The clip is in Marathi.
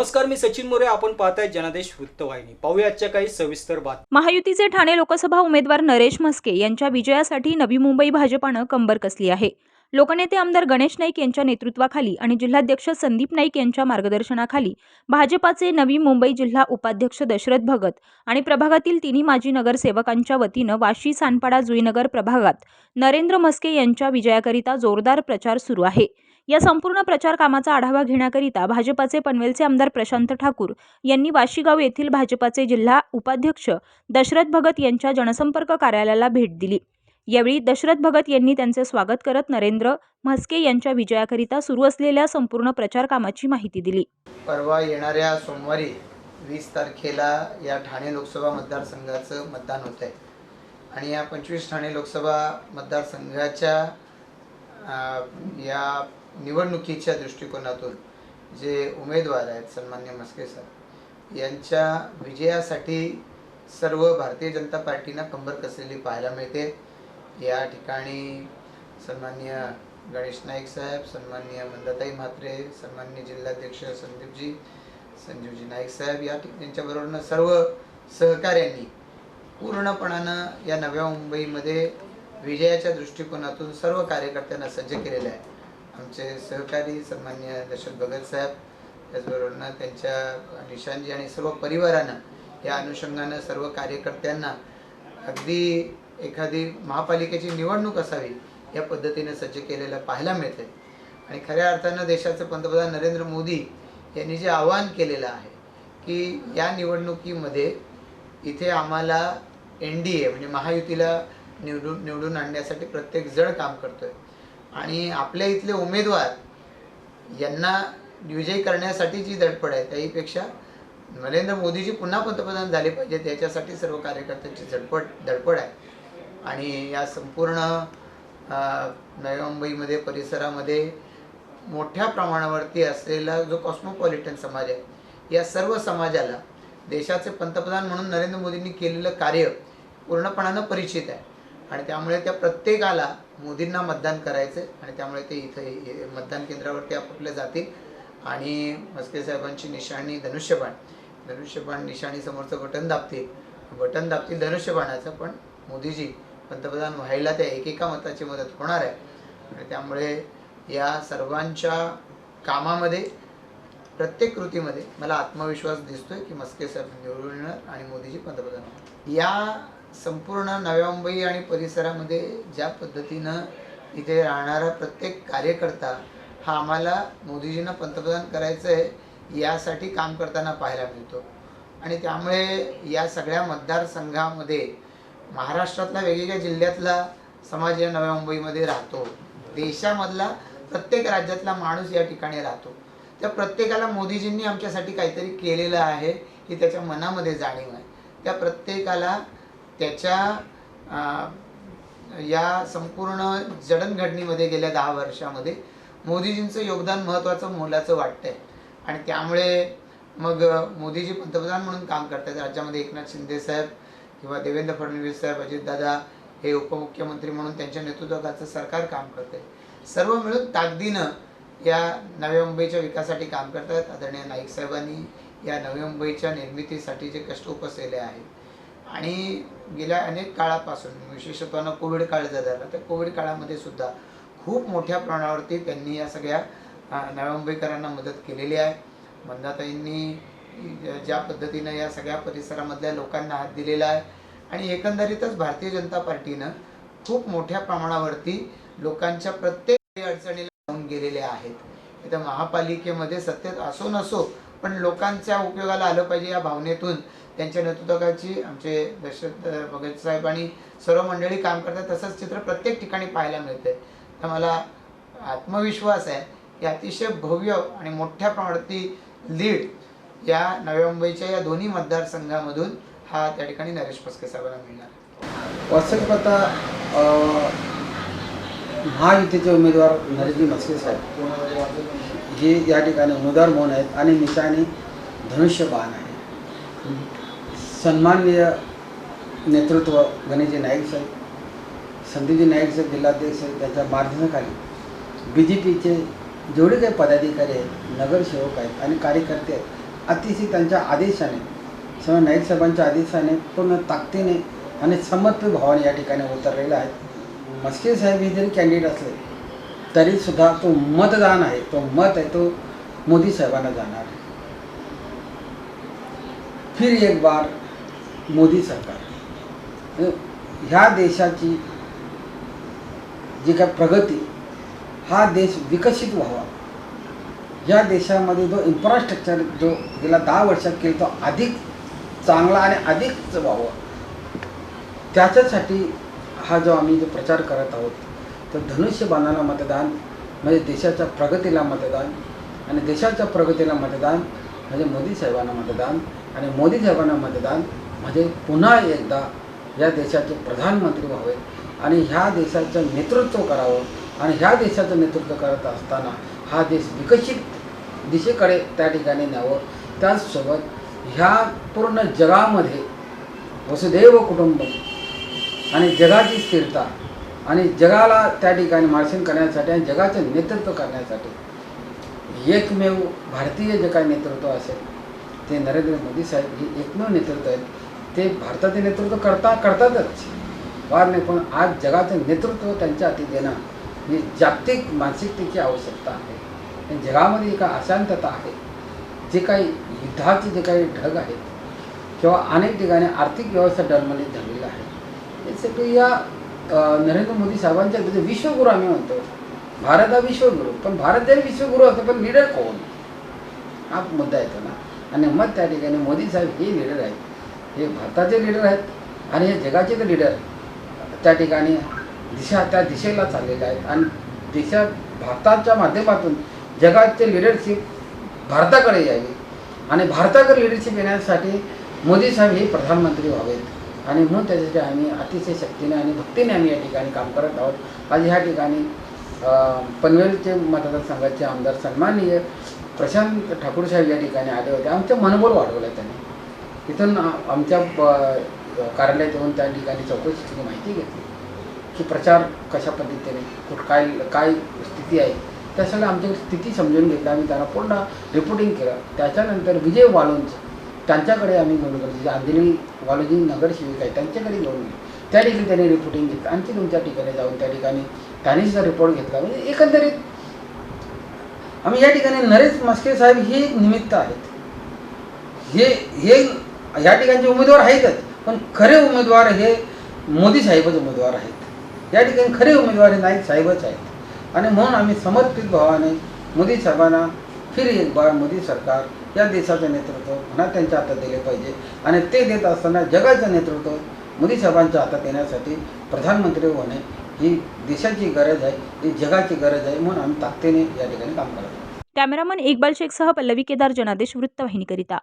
नमस्कार मी सचिन मोरे. आपण पाहताय जनादेश वृत्तवाहिनी. पाहूया आजच्या काही सविस्तर बात महायुतीचे ठाणे लोकसभा उमेदवार नरेश म्हस्के यांच्या विजयासाठी नवी मुंबई भाजपानं कंबर कसली आहे? लोकनेते आमदार गणेश नाईक यांच्या नेतृत्वाखाली आणि जिल्हाध्यक्ष संदीप नाईक यांच्या मार्गदर्शनाखाली भाजपाचे नवी मुंबई जिल्हा उपाध्यक्ष दशरथ भगत आणि प्रभागातील तिन्ही माजी नगरसेवकांच्या वतीनं वाशी सानपाडा जुईनगर प्रभागात नरेंद्र म्हस्के यांच्या विजयाकरिता जोरदार प्रचार सुरू आहे. या संपूर्ण प्रचार कामाचा आढावा घेण्याकरिता भाजपाचे पनवेलचे आमदार प्रशांत ठाकूर यांनी वाशीगाव येथील भाजपाचे जिल्हा उपाध्यक्ष दशरथ भगत यांच्या जनसंपर्क कार्यालयाला भेट दिली. यावेळी दशरथ भगत यांनी त्यांचे स्वागत करत नरेंद्र म्हस्के यांच्या विजयाकरिता सुरू असलेल्या संपूर्ण प्रचार कामाची माहिती दिली. परवा येणाऱ्या सोमवारी वीस तारखेला या ठाणे लोकसभा मतदारसंघाचं मतदान होत आहे आणि या पंचवीस ठाणे लोकसभा मतदारसंघाच्या या निवडणुकीच्या दृष्टिकोनातून जे उमेदवार आहेत सन्मान्य मस्के सर यांच्या विजयासाठी सर्व भारतीय जनता पार्टीनं कंबर कसलेली पाहायला मिळते. या ठिकाणी सन्मान्य गणेश नाईक साहेब सन्मान्य मंदाताई म्हात्रे सन्मान्य जिल्हाध्यक्ष संदीपजी संजीवजी नाईक साहेब या ठिक यांच्याबरोबरनं सर्व सहकाऱ्यांनी पूर्णपणानं या नव्या मुंबईमध्ये विजयाच्या दृष्टिकोनातून सर्व कार्यकर्त्यांना सज्ज केलेलं आहे. आमचे सहकारी सन्मान्य दशरथ भगत साहेब त्याचबरोबरनं त्यांच्या निशांजी आणि सर्व परिवारानं या अनुषंगानं सर्व कार्यकर्त्यांना अगदी एखादी महापालिकेची निवडणूक असावी या पद्धतीने सज्ज केलेलं पाहायला मिळते आणि खऱ्या अर्थानं देशाचे पंतप्रधान नरेंद्र मोदी यांनी जे आवाहन केलेलं आहे की या निवडणुकीमध्ये इथे आम्हाला एन डी ए म्हणजे महायुतीला निवडून निवडून आणण्यासाठी प्रत्येक जण काम करतोय. आणि आपल्या इथले उमेदवार यांना विजयी करण्यासाठी जी धडपड आहे त्याहीपेक्षा नरेंद्र मोदीजी पुन्हा पंतप्रधान झाले पाहिजे त्याच्यासाठी सर्व कार्यकर्त्यांची झडपड धडपड आहे. आणि या संपूर्ण अ, नवी मुंबईमध्ये परिसरामध्ये मोठ्या प्रमाणावरती असलेला जो कॉस्मोपॉलिटन समाज आहे या सर्व समाजाला देशाचे पंतप्रधान म्हणून नरेंद्र मोदींनी केलेलं कार्य पूर्णपणानं परिचित आहे. आणि त्यामुळे त्या प्रत्येकाला मोदींना मतदान करायचं आणि त्यामुळे ते इथं मतदान केंद्रावरती आपापल्या जातील. आणि मस्के साहेबांची निशाणी धनुष्यबाण. धनुष्यबाण निशाणी समोरचं बटन दाबतील. बटन दाबतील धनुष्यबाणाचं पण मोदीजी पंतप्रधान व्हायला त्या एकेका मताची मदत होणार आहे. आणि त्यामुळे या सर्वांच्या कामामध्ये प्रत्येक कृतीमध्ये मला आत्मविश्वास दिसतोय की मस्के साहेब निवडून येणार आणि मोदीजी पंतप्रधान या संपूर्ण नव्या मुंबई आणि परिसरामध्ये ज्या पद्धतीनं इथे राहणारा प्रत्येक कार्यकर्ता हा आम्हाला मोदीजींना पंतप्रधान करायचं आहे यासाठी काम करताना पाहायला मिळतो. आणि त्यामुळे या सगळ्या मतदारसंघामध्ये महाराष्ट्रातला वेगवेगळ्या जिल्ह्यातला समाज या नव्या मुंबईमध्ये राहतो. देशामधला प्रत्येक राज्यातला माणूस या ठिकाणी राहतो. त्या प्रत्येकाला मोदीजींनी आमच्यासाठी काहीतरी केलेलं आहे ही त्याच्या मनामध्ये जाणीव आहे. त्या प्रत्येकाला त्याच्या या संपूर्ण जडणघडणीमध्ये गेल्या दहा वर्षामध्ये मोदीजींचं योगदान महत्त्वाचं मोलाचं वाटतंय. आणि त्यामुळे मग मोदीजी पंतप्रधान म्हणून काम करतात. राज्यामध्ये एकनाथ शिंदे साहेब किंवा देवेंद्र फडणवीस साहेब अजितदादा हे उपमुख्यमंत्री म्हणून त्यांच्या नेतृत्वाचं सरकार काम करते सर्व मिळून ताकदीनं या नव्या मुंबईच्या विकासासाठी काम करतात आदरणीय नाईक साहेबांनी. या नवी मुंबईच्या निर्मितीसाठी जे कष्ट उपसलेले आहेत आणि गेल्या अनेक काळापासून विशेषतः कोविड काळ जर झाला तर कोविड काळामध्ये सुद्धा खूप मोठ्या प्रमाणावरती त्यांनी या सगळ्या नळमुंबईकरांना मदत केलेली आहे. मंदाताईंनी ज्या पद्धतीनं या सगळ्या परिसरामधल्या लोकांना हात दिलेला आहे. आणि एकंदरीतच भारतीय जनता पार्टीनं खूप मोठ्या प्रमाणावरती लोकांच्या प्रत्येक अडचणीला जाऊन गेलेल्या आहेत. इथं महापालिकेमध्ये सत्तेत असो नसो पण लोकांच्या उपयोगाला आलं पाहिजे या भावनेतून त्यांच्या नेतृत्वाखालची आमचे दशरथ भगत साहेब आणि सर्व मंडळी काम करतात. तसंच चित्र प्रत्येक ठिकाणी पाहायला मिळते तर मला आत्मविश्वास आहे की अतिशय भव्य आणि मोठ्या प्रमाणातील लीड या नव्या मुंबईच्या या दोन्ही मतदारसंघामधून हा त्या ठिकाणी नरेश पसके साहेबांना मिळणार आहे. वास्तविक आता महायुतीचे उमेदवार नरेशजी मस्के साहेब. हे या ठिकाणी उमेदवार म्हणून आहेत आणि निशाणी धनुष्यबाण आहे. सन्माननीय नेतृत्व गणेशजी नाईक साहेब संदीपजी नाईक साहेब जिल्हाध्यक्ष साहेब त्यांच्या मार्गदर्शनाखाली बी जे पीचे जेवढे काही पदाधिकारी आहेत नगरसेवक आहेत आणि कार्यकर्ते आहेत अतिशय त्यांच्या आदेशाने सर्व नाईक साहेबांच्या आदेशाने पूर्ण ताकदीने आणि समर्पित भावाने या ठिकाणी उतरलेले आहेत. मस्के साहेब हे जरी कॅन्डिडेट असले तरीसुद्धा तो मतदान आहे तो मत आहे तो मोदी साहेबांना जाणार आहे. फिर एक बार मोदी सरकार. ह्या देशाची जी काय प्रगती हा देश विकसित व्हावा. या देशामध्ये जो इन्फ्रास्ट्रक्चर जो गेल्या दहा वर्षात केला तो अधिक चांगला आणि अधिक व्हावा. त्याच्यासाठी हा जो आम्ही जो प्रचार करत आहोत तर धनुष्यबाणाला मतदान म्हणजे देशाच्या प्रगतीला मतदान आणि देशाच्या प्रगतीला मतदान म्हणजे मोदी साहेबांना मतदान आणि मोदी साहेबांना मतदान म्हणजे पुन्हा एकदा या देशाचे प्रधानमंत्री व्हावे आणि ह्या देशाचं नेतृत्व करावं आणि ह्या देशाचं नेतृत्व करत असताना हा देश विकसित दिशेकडे त्या ठिकाणी न्यावं. त्याचसोबत ह्या पूर्ण जगामध्ये वसुदैव कुटुंब आणि जगाची स्थिरता आणि जगाला त्या ठिकाणी मार्शन करण्यासाठी आणि जगाचं नेतृत्व करण्यासाठी एकमेव भारतीय जे काही नेतृत्व असेल ते नरेंद्र मोदी साहेब हे एकमेव नेतृत्व आहेत. ते भारताचे नेतृत्व करता करतातच. वार नाही पण आज जगाचं नेतृत्व त्यांच्या हाती देणं ही जागतिक मानसिकतेची आवश्यकता आहे. आणि जगामध्ये एका अशांतता आहे. जे काही युद्धाचे जे काही ढग आहेत किंवा अनेक ठिकाणी आर्थिक व्यवस्था डलमलीत झालेली आहे. यासाठी या नरेंद्र मोदी साहेबांच्या तिथे विश्वगुरू आम्ही म्हणतो. भारत हा विश्वगुरू पण भारत जरी विश्वगुरू असतो पण लीडर कोण? हा मुद्दा येतो ना. आणि मग त्या ठिकाणी मोदी साहेब हे लीडर आहेत. हे भारताचे लीडर आहेत आणि हे जगाचे तर लीडर त्या ठिकाणी दिशा त्या दिशेला चाललेले आहेत. आणि देशा भारताच्या माध्यमातून जगाचे लिडरशिप भारताकडे यावी. आणि भारताकडे लिडरशिप येण्यासाठी मोदी साहेब हे प्रधानमंत्री व्हावेत. आणि म्हणून त्याच्यासाठी आम्ही अतिशय शक्तीने आणि भक्तीने आम्ही या ठिकाणी काम करत आहोत. आज ह्या ठिकाणी पनवेलचे मतदारसंघाचे आमदार सन्माननीय प्रशांत ठाकूर साहेब या ठिकाणी आले होते. आमचं मनोबल वाढवलं आहे त्यांनी. तिथून आमच्या प- कार्यालयात येऊन त्या ठिकाणी चौकशीची माहिती घेतली. की प्रचार कशा पद्धतीने कुठं काय काय स्थिती आहे त्या सगळ्या आमच्याकडे स्थिती समजून घेतली. आम्ही त्यांना पूर्ण रिपोर्टिंग केलं. त्याच्यानंतर विजय वाळूंज त्यांच्याकडे आम्ही घेऊन गेलो. जे अंजली वालूजी नगरसेविका आहे त्यांच्याकडे घेऊन गेलो. त्या ठिकाणी त्यांनी रिपोर्टिंग घेतलं. आणखी तुमच्या ठिकाणी जाऊन त्या ठिकाणी त्यांनी सुद्धा रिपोर्ट घेतला. म्हणजे एकंदरीत आम्ही या ठिकाणी नरेश मस्के साहेब हे एक निमित्त आहेत. हे हे या ठिकाणचे उमेदवार आहेतच पण खरे उमेदवार हे मोदी साहेबच उमेदवार आहेत. या ठिकाणी खरे उमेदवार हे नाईक साहेबच आहेत. आणि म्हणून आम्ही समर्पित भावाने मोदी साहेबांना फिर एक बार मोदी सरकार या देशाचं नेतृत्व पुन्हा त्यांच्या हातात दिले पाहिजे. आणि ते देत असताना जगाचं नेतृत्व मोदी साहेबांच्या हातात येण्यासाठी प्रधानमंत्री होणे ही देशाची गरज आहे ही जगाची गरज आहे म्हणून आम्ही ताकदीने या ठिकाणी काम करत आहोत. कॅमेरामन इक्बाल शेखसह पल्लवी केदार जनादेश वृत्तवाहिनीकरिता.